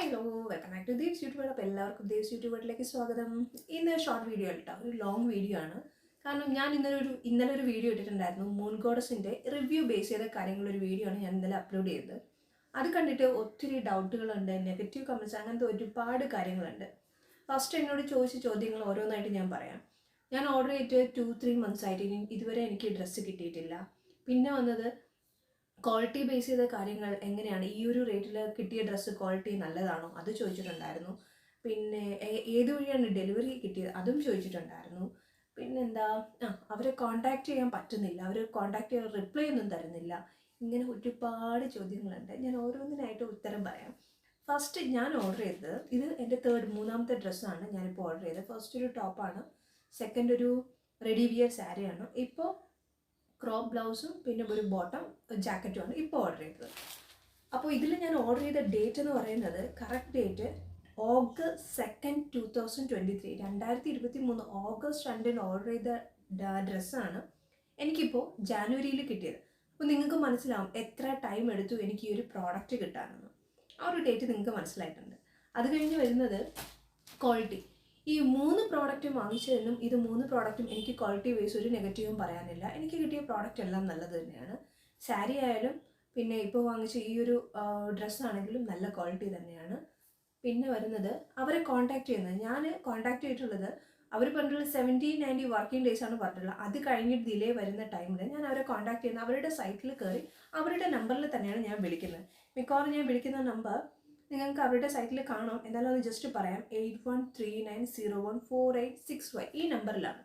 Hello welcome back to Devs YouTube അപ്പോൾ എല്ലാവർക്കും ദേവ്സ് യൂട്യൂബിലേക്ക് സ്വാഗതം. ഇന്ന് ഷോർട്ട് വീഡിയോ കേട്ടോ ഒരു ലോങ് വീഡിയോ ആണ്. കാരണം ഞാൻ ഇന്നലെ ഒരു ഇന്നലെ ഒരു വീഡിയോ ഇട്ടിട്ടുണ്ടായിരുന്നു. മൂൺ ഗോഡസിന്റെ റിവ്യൂ ബേസ് ചെയ്ത കാര്യങ്ങളൊരു വീഡിയോ ആണ് ഞാൻ ഇന്നലെ അപ്ലോഡ് ചെയ്തത്. അത് കണ്ടിട്ട് ഒത്തിരി ഡൗട്ടുകളുണ്ട് നെഗറ്റീവ് കമൻസ് അങ്ങനത്തെ ഒരുപാട് കാര്യങ്ങളുണ്ട്. ഫസ്റ്റ് എന്നോട് ചോദിച്ച ചോദ്യങ്ങൾ ഓരോന്നായിട്ട് ഞാൻ പറയാം. ഞാൻ ഓർഡർ ചെയ്തിട്ട് ടു ത്രീ മന്ത്സ് ആയിട്ട് ഇതുവരെ എനിക്ക് ഡ്രസ്സ് കിട്ടിയിട്ടില്ല. പിന്നെ വന്നത് ക്വാളിറ്റി ബേസ് ചെയ്ത കാര്യങ്ങൾ എങ്ങനെയാണ്? ഈ ഒരു റേറ്റിൽ കിട്ടിയ ഡ്രസ്സ് ക്വാളിറ്റി നല്ലതാണോ? അത് ചോദിച്ചിട്ടുണ്ടായിരുന്നു. പിന്നെ ഏത് വഴിയാണ് ഡെലിവറി കിട്ടിയത്? അതും ചോദിച്ചിട്ടുണ്ടായിരുന്നു. പിന്നെന്താ? ആ അവരെ കോണ്ടാക്ട് ചെയ്യാൻ പറ്റുന്നില്ല. അവർ കോണ്ടാക്ട് ചെയ്യാൻ റിപ്ലൈ ഒന്നും തരുന്നില്ല. ഇങ്ങനെ ഒരുപാട് ചോദ്യങ്ങളുണ്ട്. ഞാൻ ഓരോന്നിനായിട്ട് ഉത്തരം പറയാം. ഫസ്റ്റ് ഞാൻ ഓർഡർ ചെയ്തത് ഇത് എന്റെ തേർഡ് മൂന്നാമത്തെ ഡ്രസ്സാണ് ഞാനിപ്പോൾ ഓർഡർ ചെയ്തത്. ഫസ്റ്റ് ഒരു ടോപ്പാണ് സെക്കൻഡ് ഒരു റെഡി വിയർ സാരിയാണ് ഇപ്പോൾ ക്രോപ്പ് ബ്ലൗസും പിന്നെ ഒരു ബോട്ടം ജാക്കറ്റുമാണ് ഇപ്പോൾ ഓർഡർ ചെയ്തത്. അപ്പോൾ ഇതിൽ ഞാൻ ഓർഡർ ചെയ്ത ഡേറ്റ് എന്ന് പറയുന്നത് correct date August second two thousand twenty three രണ്ടായിരത്തി ഇരുപത്തി മൂന്ന് ഓഗസ്റ്റ് രണ്ടിന് ഓർഡർ ചെയ്ത ഡ്രസ്സാണ് എനിക്കിപ്പോൾ ജാനുവരിയിൽ കിട്ടിയത്. അപ്പോൾ നിങ്ങൾക്ക് മനസ്സിലാവും എത്ര ടൈം എടുത്തു എനിക്ക് ഈ ഒരു പ്രോഡക്റ്റ് കിട്ടാനെന്ന്. ആ ഒരു ഡേറ്റ് നിങ്ങൾക്ക് മനസ്സിലായിട്ടുണ്ട്. അത് കഴിഞ്ഞ് വരുന്നത് ക്വാളിറ്റി ഈ മൂന്ന് പ്രോഡക്റ്റും വാങ്ങിച്ചതിലും ഇത് മൂന്ന് പ്രോഡക്റ്റും എനിക്ക് ക്വാളിറ്റി വൈസ് ഒരു നെഗറ്റീവും പറയാനില്ല. എനിക്ക് കിട്ടിയ പ്രോഡക്റ്റ് എല്ലാം നല്ലത് തന്നെയാണ്. സാരി ആയാലും പിന്നെ ഇപ്പോൾ വാങ്ങിച്ച ഈ ഒരു ഡ്രസ്സാണെങ്കിലും നല്ല ക്വാളിറ്റി തന്നെയാണ്. പിന്നെ വരുന്നത് അവരെ കോൺടാക്ട് ചെയ്യുന്നത്. ഞാൻ കോൺടാക്ട് ചെയ്തിട്ടുള്ളത് അവർ പറഞ്ഞിട്ടുള്ള സെവന്റീൻ നയന്റി വർക്കിംഗ് ഡേയ്സ് ആണ് പറഞ്ഞിട്ടുള്ളത്. അത് കഴിഞ്ഞിട്ട് ഡിലേ വരുന്ന ടൈമിൽ ഞാൻ അവരെ കോൺടാക്ട് ചെയ്യുന്ന അവരുടെ സൈറ്റിൽ കയറി അവരുടെ നമ്പറിൽ തന്നെയാണ് ഞാൻ വിളിക്കുന്നത്. മിക്കവാറും ഞാൻ വിളിക്കുന്ന നമ്പർ നിങ്ങൾക്ക് അവരുടെ സൈറ്റിൽ കാണാം. എന്തായാലും അത് ജസ്റ്റ് പറയാം. Eight one three nine zero one four eight six five ഈ നമ്പറിലാണ്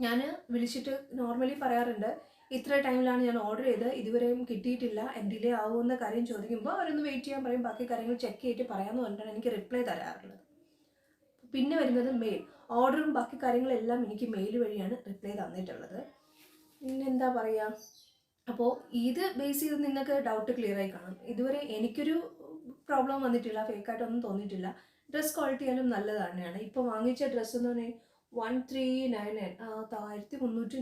ഞാൻ വിളിച്ചിട്ട് നോർമലി പറയാറുണ്ട് ഇത്ര ടൈമിലാണ് ഞാൻ ഓർഡർ ചെയ്തത് ഇതുവരെയും കിട്ടിയിട്ടില്ല ഡിലേ ആവുമെന്ന കാര്യം ചോദിക്കുമ്പോൾ അവരൊന്ന് വെയിറ്റ് ചെയ്യാൻ പറയും. ബാക്കി കാര്യങ്ങൾ ചെക്ക് ചെയ്തിട്ട് പറയാമെന്ന് പറഞ്ഞിട്ടാണ് എനിക്ക് റിപ്ലൈ തരാറുള്ളത്. പിന്നെ വരുന്നത് മെയിൽ ഓർഡറും ബാക്കി കാര്യങ്ങളെല്ലാം എനിക്ക് മെയിൽ വഴിയാണ് റിപ്ലൈ തന്നിട്ടുള്ളത്. പിന്നെ എന്താ പറയുക അപ്പോൾ ഇത് ബേസ് ചെയ്ത് നിങ്ങൾക്ക് ഡൗട്ട് ക്ലിയർ ആയി കാണും. ഇതുവരെ എനിക്കൊരു പ്രോബ്ലം വന്നിട്ടില്ല ഫേക്കായിട്ടൊന്നും തോന്നിയിട്ടില്ല. ഡ്രസ്സ് ക്വാളിറ്റി ആയാലും നല്ലത് തന്നെയാണ്. ഇപ്പോൾ വാങ്ങിച്ച ഡ്രസ്സ് എന്ന് പറഞ്ഞാൽ വൺ ത്രീ നയൻ നയൻ ആയിരത്തി മുന്നൂറ്റി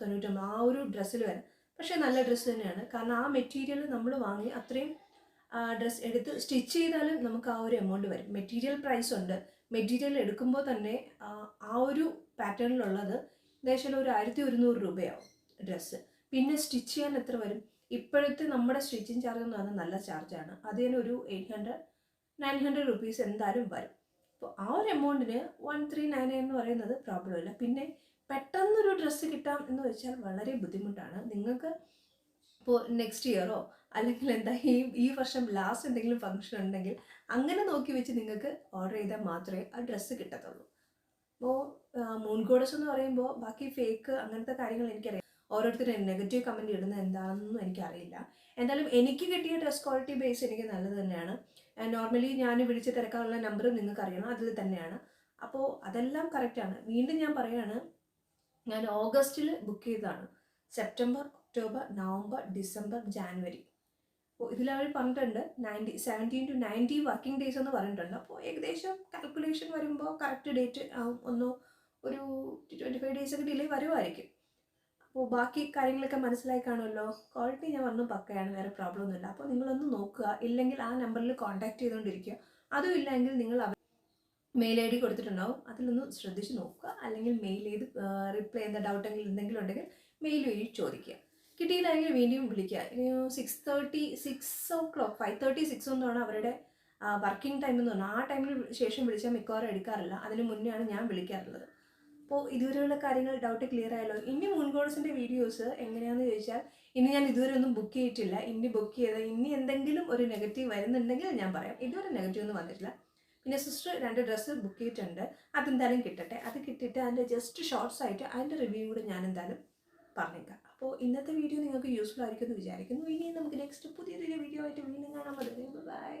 തൊണ്ണൂറ്റൊമ്പത് ആ ഒരു ഡ്രസ്സിൽ വരാം. പക്ഷേ നല്ല ഡ്രസ്സ് തന്നെയാണ്. കാരണം ആ മെറ്റീരിയൽ നമ്മൾ വാങ്ങി അത്രയും ഡ്രസ്സ് എടുത്ത് സ്റ്റിച്ച് ചെയ്താലും നമുക്ക് ആ ഒരു എമൗണ്ട് വരും. മെറ്റീരിയൽ പ്രൈസ് ഉണ്ട്. മെറ്റീരിയൽ എടുക്കുമ്പോൾ തന്നെ ആ ഒരു പാറ്റേണിലുള്ളത് ഏകദേശം ഒരു ആയിരത്തി ഒരുന്നൂറ് രൂപയാവും ഡ്രസ്സ് പിന്നെ സ്റ്റിച്ച് ചെയ്യാൻ എത്ര വരും? ഇപ്പോഴത്തെ നമ്മുടെ സ്റ്റിച്ചിങ് ചാർജ് എന്ന് പറഞ്ഞാൽ നല്ല ചാർജാണ് അതിന് ഒരു eight hundred nine hundred rupees എന്തായാലും വരും. അപ്പോൾ ആ ഒരു എമൗണ്ടിന് വൺ ത്രീ നയൻ എന്ന് പറയുന്നത് പ്രോബ്ലം ഇല്ല. പിന്നെ പെട്ടെന്നൊരു ഡ്രസ്സ് കിട്ടാം എന്ന് വെച്ചാൽ വളരെ ബുദ്ധിമുട്ടാണ്. നിങ്ങൾക്ക് ഇപ്പോൾ നെക്സ്റ്റ് ഇയറോ അല്ലെങ്കിൽ എന്താ ഈ ഈ വർഷം ലാസ്റ്റ് എന്തെങ്കിലും ഫംഗ്ഷൻ ഉണ്ടെങ്കിൽ അങ്ങനെ നോക്കി വെച്ച് നിങ്ങൾക്ക് ഓർഡർ ചെയ്താൽ മാത്രമേ ആ ഡ്രസ്സ് കിട്ടത്തുള്ളൂ. അപ്പോൾ മൂൺ ഗോഡസ് എന്ന് പറയുമ്പോൾ ബാക്കി ഫേക്ക് അങ്ങനത്തെ കാര്യങ്ങൾ എനിക്കറിയാം. ഓരോരുത്തരും നെഗറ്റീവ് കമന്റ് ഇടുന്നത് എന്താണെന്നൊന്നും എനിക്കറിയില്ല. എന്തായാലും എനിക്ക് കിട്ടിയ ഡ്രസ് ക്വാളിറ്റി ബേസ് എനിക്ക് നല്ലത് തന്നെയാണ്. നോർമലി ഞാൻ വിളിച്ച് തിരക്കാനുള്ള നമ്പർ നിങ്ങൾക്ക് അറിയണം അതിൽ തന്നെയാണ്. അപ്പോൾ അതെല്ലാം കറക്റ്റാണ് വീണ്ടും ഞാൻ പറയുകയാണ് ഞാൻ ഓഗസ്റ്റിൽ ബുക്ക് ചെയ്തതാണ്. September October November December January. അപ്പോൾ ഇതിൽ അവർ പറഞ്ഞിട്ടുണ്ട് ninety seventeen to ninety working days എന്ന് പറഞ്ഞിട്ടുണ്ട്. അപ്പോൾ ഏകദേശം കാൽക്കുലേഷൻ വരുമ്പോൾ കറക്റ്റ് ഡേറ്റ് ഒന്ന് ഒരു ട്വന്റി ഫൈവ് ഡേയ്സ് ഒക്കെ ഡിലേ വരുമായിരിക്കും അപ്പോൾ ബാക്കി കാര്യങ്ങളൊക്കെ മനസ്സിലായി കാണുമല്ലോ. ക്വാളിറ്റി ഞാൻ പറഞ്ഞു പക്കയാണ് വേറെ പ്രോബ്ലം ഒന്നുമില്ല. അപ്പോൾ നിങ്ങളൊന്ന് നോക്കുക. ഇല്ലെങ്കിൽ ആ നമ്പറിൽ കോൺടാക്ട് ചെയ്തുകൊണ്ടിരിക്കുക അതും ഇല്ലെങ്കിൽ നിങ്ങൾ അവർ മെയിൽ ഐ ഡി കൊടുത്തിട്ടുണ്ടാവും. അതിലൊന്ന് ശ്രദ്ധിച്ച് നോക്കുക. അല്ലെങ്കിൽ മെയിൽ ചെയ്ത് റിപ്ലൈ ചെയ്യുന്ന ഡൗട്ട് എന്തെങ്കിലും ഉണ്ടെങ്കിൽ മെയിൽ വഴി ചോദിക്കുക. കിട്ടിയില്ലെങ്കിൽ വീണ്ടും വിളിക്കുക. Six thirty six o'clock five thirty six ഒന്നാണ് അവരുടെ വർക്കിംഗ് ടൈം എന്ന് പറഞ്ഞാൽ ആ ടൈമിന് ശേഷം വിളിച്ചാൽ മിക്കവാറും എടുക്കാറില്ല. അതിന് മുന്നെയാണ് ഞാൻ വിളിക്കാറുള്ളത്. അപ്പോൾ ഇതുവരെയുള്ള കാര്യങ്ങൾ ഡൗട്ട് ക്ലിയർ ആയല്ലോ? ഇനി മുൻകോഴ്സിന്റെ വീഡിയോസ് എങ്ങനെയാണെന്ന് ചോദിച്ചാൽ ഇനി ഞാൻ ഇതുവരെ ഒന്നും ബുക്ക് ചെയ്തിട്ടില്ല. ഇനി ബുക്ക് ചെയ്ത ഇനി എന്തെങ്കിലും ഒരു നെഗറ്റീവ് വരുന്നുണ്ടെങ്കിൽ ഞാൻ പറയാം. ഇതുവരെ നെഗറ്റീവ് ഒന്നും വന്നിട്ടില്ല. പിന്നെ സിസ്റ്റർ രണ്ട് ഡ്രസ്സ് ബുക്ക് ചെയ്തിട്ടുണ്ട്. അതെന്തായാലും കിട്ടട്ടെ. അത് കിട്ടിയിട്ട് അതിന്റെ ജസ്റ്റ് ഷോർട്സ് ആയിട്ട് അതിന്റെ റിവ്യൂ കൂടെ ഞാൻ എന്തായാലും പറഞ്ഞേക്കാം. അപ്പോൾ ഇന്നത്തെ വീഡിയോ നിങ്ങൾക്ക് യൂസ്ഫുൾ ആയിരിക്കുമെന്ന് വിചാരിക്കുന്നു. ഇനി നമുക്ക് നെക്സ്റ്റ് പുതിയ പുതിയ വീഡിയോ ആയിട്ട് വീണ്ടും കാണാൻ പറ്റും ബൈ